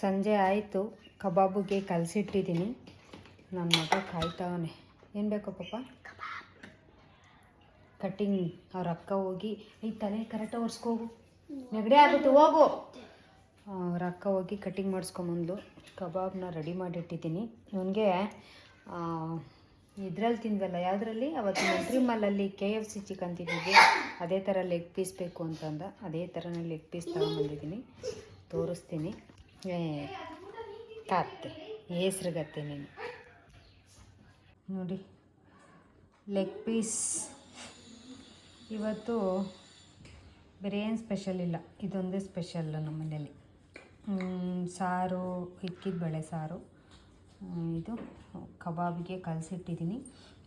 ಸಂಜೆ ಆಯಿತು, ಕಬಾಬಿಗೆ ಕಲಸಿಟ್ಟಿದ್ದೀನಿ ನನ್ನ ಮಗ ಕಾಯ್ತಾವನೆ. ಏನು ಬೇಕೋ ಪಾಪ? ಕಟ್ಟಿಂಗ್ ಅವ್ರ ಅಕ್ಕ ಹೋಗಿ ಈ ತಲೆ ಕರೆಕ್ಟಾಗಿ ಒರೆಸ್ಕೋಗು ನೆಗಡಿ ಆಗುತ್ತೆ ಹೋಗು. ಅವ್ರ ಅಕ್ಕ ಹೋಗಿ ಕಟ್ಟಿಂಗ್ ಮಾಡಿಸ್ಕೊಂಬಂದು ಕಬಾಬ್ನ ರೆಡಿ ಮಾಡಿಟ್ಟಿದ್ದೀನಿ ನನಗೆ ಇದ್ರಲ್ಲಿ ತಿಂದ್ವಲ್ಲ, ಯಾವುದ್ರಲ್ಲಿ? ಅವತ್ತು ಮಂತ್ರಿ ಮಾಲಲ್ಲಿ ಕೆ ಎಫ್ ಸಿ ಚಿಕನ್ ತಿಂದಿದ್ದೆ ಅದೇ ಥರ ಲೆಗ್ ಪೀಸ್ ಬೇಕು ಅಂತಂದ. ಅದೇ ಥರನೇ ಲೆಗ್ ಪೀಸ್ ತಗೊಂಡ್ಬಂದಿದ್ದೀನಿ ತೋರಿಸ್ತೀನಿ. ಏ ಕಾತ್ತೆ ಹೆಸ್ರಿಗತ್ತೆ ನೀನು. ನೋಡಿ ಲೆಗ್ ಪೀಸ್ ಇವತ್ತು ಬೇರೆ ಏನು ಸ್ಪೆಷಲ್ ಇಲ್ಲ. ಇದೊಂದೇ ಸ್ಪೆಷಲ್ ನಮ್ಮ ಮನೇಲಿ ಸಾರು, ಇಕ್ಕಿದ ಬೇಳೆ ಸಾರು. ಇದು ಕಬಾಬಿಗೆ ಕಲಸಿಟ್ಟಿದ್ದೀನಿ.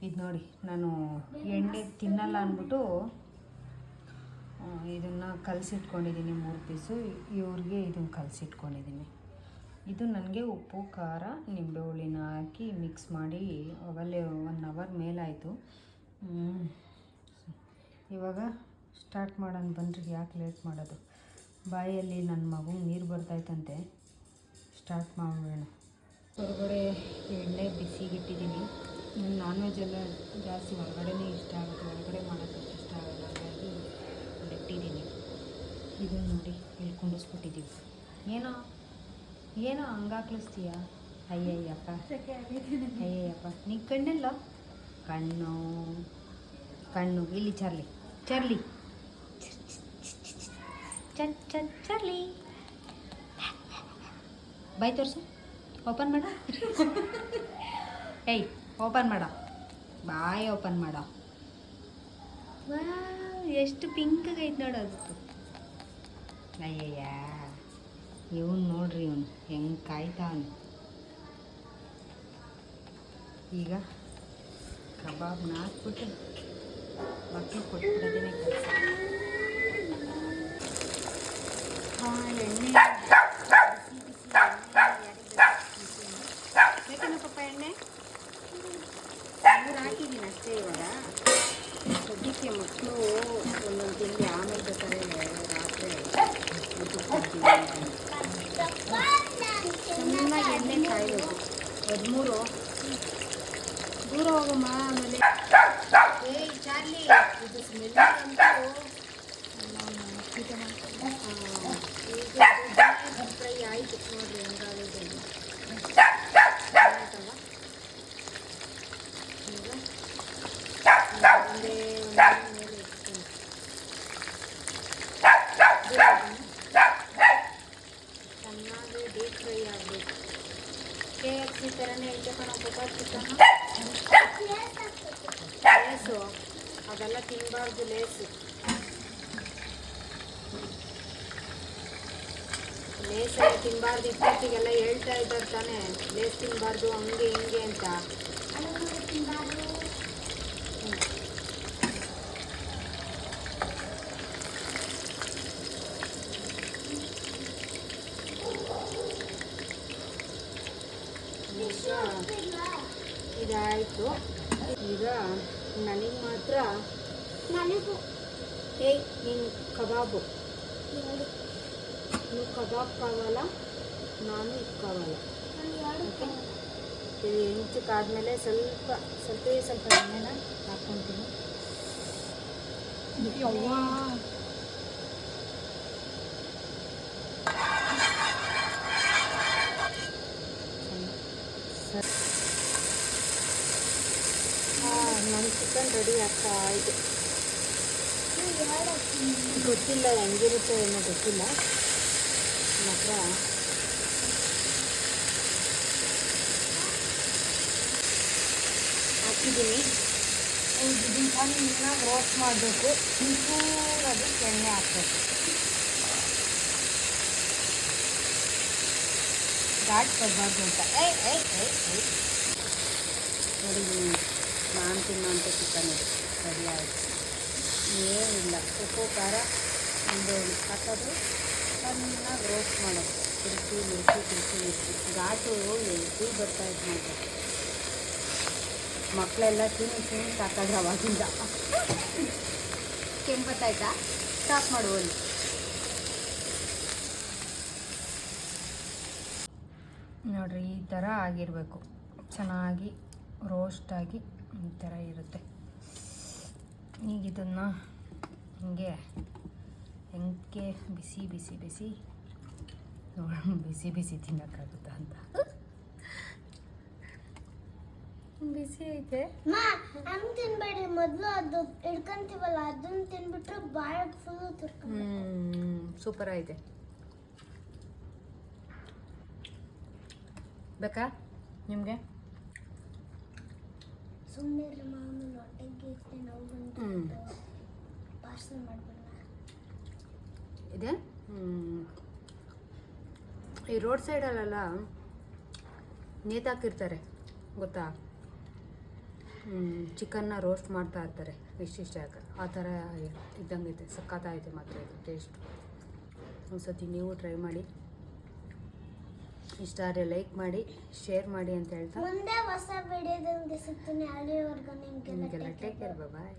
ಇದು ನೋಡಿ, ನಾನು ಎಣ್ಣೆ ತಿನ್ನಲ್ಲ ಅಂದ್ಬಿಟ್ಟು ಇದನ್ನು ಕಲಸಿಟ್ಕೊಂಡಿದ್ದೀನಿ ಮೂರು ಪೀಸು. ಇವ್ರಿಗೆ ಇದನ್ನು ಕಲಸಿಟ್ಕೊಂಡಿದ್ದೀನಿ ಇದು ನನಗೆ ಉಪ್ಪು, ಖಾರ, ನಿಂಬೆ ಹುಳಿನ ಹಾಕಿ ಮಿಕ್ಸ್ ಮಾಡಿ ಅವಾಗಲೇ ಒನ್ ಅವರ್ ಮೇಲಾಯಿತು. ಇವಾಗ ಸ್ಟಾರ್ಟ್ ಮಾಡೋಣ ಬಂದ್ರೆ ಯಾಕೆ ಲೇಟ್ ಮಾಡೋದು? ಬಾಯಲ್ಲಿ ನನ್ನ ಮಗು ನೀರು ಬರ್ತಾಯ್ತಂತೆ. ಸ್ಟಾರ್ಟ್ ಮಾಡೋಣ ಹೊರಗಡೆ ಎಣ್ಣೆ ಬಿಸಿಗಿಟ್ಟಿದ್ದೀನಿ ನಾನ್ ವೆಜ್ ಎಲ್ಲ ಜಾಸ್ತಿ ಹೊರಗಡೆನೇ ಇಷ್ಟ ಆಗುತ್ತೆ. ಹೊರಗಡೆ ಮಾಡೋಕ್ಕೆ ಇಷ್ಟ ಆಗಲ್ಲ. ಹಾಗಾಗಿ ಇಟ್ಟಿದ್ದೀನಿ ಇದು ನೋಡಿ ಇಲ್ಲಿ ಕುಂಡಿಸ್ಬಿಟ್ಟಿದ್ದೀವಿ ಏನೋ ಏನೋ ಹಂಗಾಕ್ಲಿಸ್ತೀಯ ಅಯ್ಯಯ್ಯಪ್ಪ ಅಯ್ಯಯ್ಯಪ್ಪ ನೀ ಕಣ್ಣಿಲ್ಲ ಕಣ್ಣು ಕಣ್ಣು ಇಲ್ಲಿ ಚಾರ್ಲಿ ಚಾರ್ಲಿ ಚರ್ ಚರ್ ಚಾರ್ಲಿ ಬಾಯ್ ತೋರಿಸು ಓಪನ್ ಮಾಡ ಏಯ್ ಓಪನ್ ಮಾಡ ಬಾಯ್ ಓಪನ್ ಮಾಡ ಎಷ್ಟು ಪಿಂಕಾಗೈತೆ ನೋಡೋದು ಅಯ್ಯಯ್ಯ ಇವನು ನೋಡ್ರಿ ಇವನು ಹೆಂಗೆ ಕಾಯ್ತಾವನು ಈಗ ಕಬಾಬ್ನ ಹಾಕ್ಬಿಟ್ಟು ಮಕ್ಕಳು ಕೊಟ್ಬಿಡೋದೇನೆ ಕೆಲಸ. ಹಾಂ ಎಣ್ಣೆ ಬೇಕೇನ ಪಪ್ಪ ಎಣ್ಣೆ? ಹಾಕಿದ್ದೀನಿ ಅಷ್ಟೇ ಇವಾಗ. ಸದ್ಯಕ್ಕೆ ಮಕ್ಕಳು ಒಂದೊಂದು ತಿಂಡಿ ಆಮೇಲೆ ಬೇಕಾದ್ರೆ ರಾತ್ರಿ. ಚೆನ್ನಾಗಿ ಎಣ್ಣೆ ಕಾಯಬೇಕು ಹದಿಮೂರು ದೂರ ಹೋಗಮ್ಮ ಆಮೇಲೆ ಏಯ್ ಚಾರ್ಲಿ ಇದು ಸ್ಮೆಲ್ ಒಂದೇ ಒಂದೇ ಮೇಲೆ ಇಟ್ಕೊಂಡು ಚೆನ್ನಾಗಿ ಡೀಪ್ ಫ್ರೈ ಆಗಬೇಕು ಕೆ ಎಫ್ ಸಿ ಥರನೇ ಐತೆ ಕಣಪ್ಪ ಚಿಕನ್ ಲೇಸು ಅದೆಲ್ಲ ತಿನ್ನಬಾರ್ದು ಲೇಸು ಲೇಸೆಲ್ಲ ತಿನ್ನಬಾರ್ದು ಇತ್ತೀಚೆಗೆಲ್ಲ ಹೇಳ್ತಾ ಇದ್ದಾರೆ ತಾನೇ ಲೇಸ್ ತಿನ್ನಬಾರ್ದು ಹಂಗೆ ಹಿಂಗೆ ಅಂತ ಇದಾಯಿತು ಈಗ ನನಗೆ ಮಾತ್ರ ನನಗೂ ಏಯ್ ನಿನ್ನ ಕಬಾಬು నువ్వు కబాబ్ కావాలా ನಾನು ಇದು ಕಾವಾಲ ಓಕೆ ಇದು ಇಂಚಕ್ಕಾದ್ಮೇಲೆ ಸ್ವಲ್ಪ ಸ್ವಲ್ಪ ಸ್ವಲ್ಪ ಎಣ್ಣೆನ ಹಾಕ್ಕೊತೀನಿ ಯವ್ವಾ ನನ್ನ ಚಿಕನ್ ರೆಡಿ ಆಗ್ತಾ ಇದೆ. ಗೊತ್ತಿಲ್ಲ ಹೆಂಗಿರುತ್ತೆ ಏನೋ ಗೊತ್ತಿಲ್ಲ. ಮಾತ್ರ ಹಾಕಿದ್ದೀನಿ. ಇದನ್ನ ಚೆನ್ನಾಗಿ ರೋಸ್ಟ್ ಮಾಡಬೇಕು. ಅದಕ್ಕೆ ಎಣ್ಣೆ ಹಾಕಬೇಕು. ಘಾಟ್ ಬರಬಾರ್ದು ಅಂತ. ಏಯ್ ಏಯ್ ಏಯ್ ಏಯ್. ನೋಡಿ. ನಾನು ತಿನ್ನೋಂಥ ಚಿಕನ್ ಇದು ರೆಡಿ ಆಯಿತು ಏನಿಲ್ಲ ಉಪ್ಪು, ಖಾರ, ಒಂದು ಹಾಕೋದು, ಚೆನ್ನಾಗಿ ರೋಸ್ಟ್ ಮಾಡೋದು. ತಿರುಚಿ ಮಿರ್ಚಿ ತಿರುಚಿ ಮಿರ್ಚಿ ಘಾಟು ಎಲ್ಲಿ ಬರ್ತಾ ಇತ್ತು ನೋಡ್ರಿ ಮಕ್ಕಳೆಲ್ಲ ತಿನ್ನಿ ತಿನ್ನಿ ಸಾಕಾದ್ರೆ ಅವಾಗಿಂದ. ಕೆಂಪತ್ತಾಯ್ತಾ ಸ್ಟಾಪ್ ಮಾಡುವಲ್ಲಿ ನೋಡ್ರಿ, ಈ ಥರ ಆಗಿರಬೇಕು. ಚೆನ್ನಾಗಿ ರೋಸ್ಟಾಗಿ ಈ ಥರ ಇರುತ್ತೆ. ಈಗ ಇದನ್ನು ಹಿಂಗೆ ಹೆಂಗೆ ಬಿಸಿ ಬಿಸಿ ಬಿಸಿ ನೋಡೋಣ. ಬಿಸಿ ಬಿಸಿ ತಿನ್ನೋಕ್ಕಾಗುತ್ತಾ ಅಂತ. ಬಿಸಿ ಐತೆ. ಹಂಗ್ ತಿನ್ಬೇಡಿ ಮೊದಲು ಅದು ಇಡ್ಕೊಂತೀವಲ್ಲ ಅದನ್ನ ತಿನ್ಬಿಟ್ರೆ ಭಾಳ ಫುಲ್ ಹ್ಞೂ ಸೂಪರ್ ಐತೆ. ಬೇಕಾ ನಿಮಗೆ? ಇದೆ? ಈ ರೋಡ್ ಸೈಡಲ್ಲೆಲ್ಲ ನೇತಾಕಿರ್ತಾರೆ ಗೊತ್ತಾ? ಚಿಕನ್ನ ರೋಸ್ಟ್ ಮಾಡ್ತಾ ಇರ್ತಾರೆ ಇಷ್ಟಿಷ್ಟ ಆ ಥರ ಇದ್ದಂಗೈತೆ ಸಖತ್ತಾಗೈತೆ ಮಾತ್ರ ಇದು ಟೇಸ್ಟ್ ಒಂದು ಸತಿ ನೀವು ಟ್ರೈ ಮಾಡಿ. ಇಷ್ಟ ಆದರೆ ಲೈಕ್ ಮಾಡಿ ಶೇರ್ ಮಾಡಿ ಅಂತ ಹೇಳ್ತಾ. ಮುಂದೆ ಹೊಸ ವಿಡಿಯೋದೊಂದಿಗೆ ಸಿಗ್ತೀನಿ. ಅಲ್ಲಿವರೆಗೂ ನಿಮ್ಗೆಲ್ಲ ಟೇಕ್. Care bye